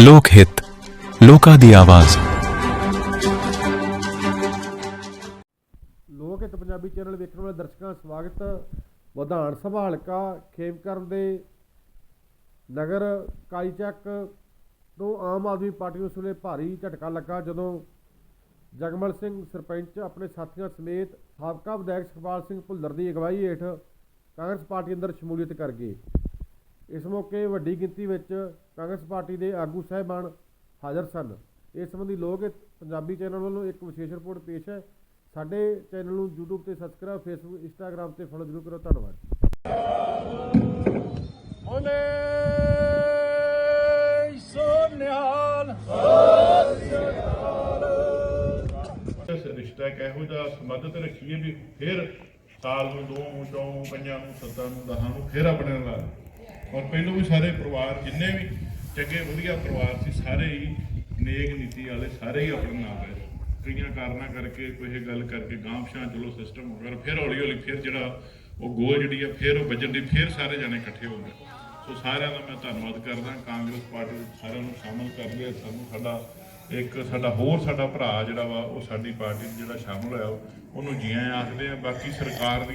ਲੋਕ ਹਿੱਤ, ਲੋਕਾਂ ਦੀ ਆਵਾਜ਼। ਲੋਕ ਹਿੱਤ ਪੰਜਾਬੀ ਚੈਨਲ ਵੇਖਣ ਵਾਲੇ ਦਰਸ਼ਕਾਂ ਦਾ ਸਵਾਗਤ। ਵਿਧਾਨ ਸਭਾ ਹਲਕਾ ਖੇਮਕਰਨ ਦੇ ਨਗਰ ਕਾਈਚੱਕ ਤੋਂ ਆਮ ਆਦਮੀ ਪਾਰਟੀ ਨੂੰ ਸੁਲੇ ਭਾਰੀ ਝਟਕਾ ਲੱਗਾ ਜਦੋਂ ਜਗਮਲ ਸਿੰਘ ਸਰਪੰਚ ਆਪਣੇ ਸਾਥੀਆਂ ਸਮੇਤ ਸਾਬਕਾ ਵਿਧਾਇਕ ਸੁਖਪਾਲ ਸਿੰਘ ਭੁੱਲਰ ਦੀ ਅਗਵਾਈ ਹੇਠ ਕਾਂਗਰਸ ਪਾਰਟੀ ਅੰਦਰ ਸ਼ਮੂਲੀਅਤ ਕਰ ਗਏ। ਇਸ ਮੌਕੇ ਵੱਡੀ ਗਿਣਤੀ ਵਿੱਚ ਕਾਂਗਰਸ ਪਾਰਟੀ ਦੇ ਆਗੂ ਸਹਿਬਾਨ ਹਾਜ਼ਰ ਸਨ। ਇਸ ਸੰਬੰਧੀ ਲੋਕ ਪੰਜਾਬੀ ਚੈਨਲ ਵੱਲੋਂ ਇੱਕ ਵਿਸ਼ੇਸ਼ ਰਿਪੋਰਟ ਪੇਸ਼ ਹੈ। ਸਾਡੇ ਚੈਨਲ ਨੂੰ YouTube ਤੇ ਸਬਸਕ੍ਰਾਈਬ Facebook Instagram ਤੇ ਫੋਲੋ ਜ਼ਰੂਰ ਕਰੋ। ਧੰਨਵਾਦ। ਇਸ ਰਿਸ਼ਤਾ ਇੱਕ ਇਹੋ ਜਿਹਾ ਸੰਬੰਧਤ ਰੱਖੀਏ ਵੀ ਫਿਰ ਸਾਲ ਨੂੰ ਦੋ ਨੂੰ ਚੌਂ ਪੰਜਾਂ ਨੂੰ ਸੱਤਾਂ ਨੂੰ ਦਹਾਂ ਨੂੰ ਫਿਰ ਆਪਣੇ ਨਾਲ ਔਰ ਪਹਿਲੋਂ ਵੀ ਸਾਰੇ ਪਰਿਵਾਰ ਜਿੰਨੇ ਵੀ ਚੰਗੇ ਵਧੀਆ ਪਰਿਵਾਰ ਸੀ, ਸਾਰੇ ਹੀ ਨੇਕ ਨੀਤੀ ਵਾਲੇ, ਸਾਰੇ ਹੀ ਆਪਣੇ ਨਾਲ ਰਹੇ। ਕਈਆਂ ਕਾਰਨਾਂ ਕਰਕੇ ਕੋਈ ਗੱਲ ਕਰਕੇ ਗਾਂਵਸ਼ਾਂ ਚਲੋ ਸਿਸਟਮ ਹੋ ਗਿਆ ਫਿਰ ਹੌਲੀ ਹੌਲੀ ਫਿਰ ਜਿਹੜਾ ਉਹ ਗੋਲ ਜਿਹੜੀ ਆ, ਫਿਰ ਉਹ ਵੱਜਣ ਦੀ, ਫਿਰ ਸਾਰੇ ਜਾਣੇ ਇਕੱਠੇ ਹੋ ਗਏ। ਸੋ ਸਾਰਿਆਂ ਦਾ ਮੈਂ ਧੰਨਵਾਦ ਕਰਦਾ, ਕਾਂਗਰਸ ਪਾਰਟੀ ਸਾਰਿਆਂ ਨੂੰ ਸ਼ਾਮਲ ਕਰ ਲਿਆ, ਸਾਨੂੰ ਸਾਡਾ ਇੱਕ ਸਾਡਾ ਹੋਰ ਸਾਡਾ ਭਰਾ ਜਿਹੜਾ ਵਾ, ਉਹ ਸਾਡੀ ਪਾਰਟੀ 'ਚ ਜਿਹੜਾ ਸ਼ਾਮਲ ਹੋਇਆ, ਉਹਨੂੰ ਜੀਆਂ ਆਖਦੇ ਆ, ਬਾਕੀ ਸਰਕਾਰ ਦੀ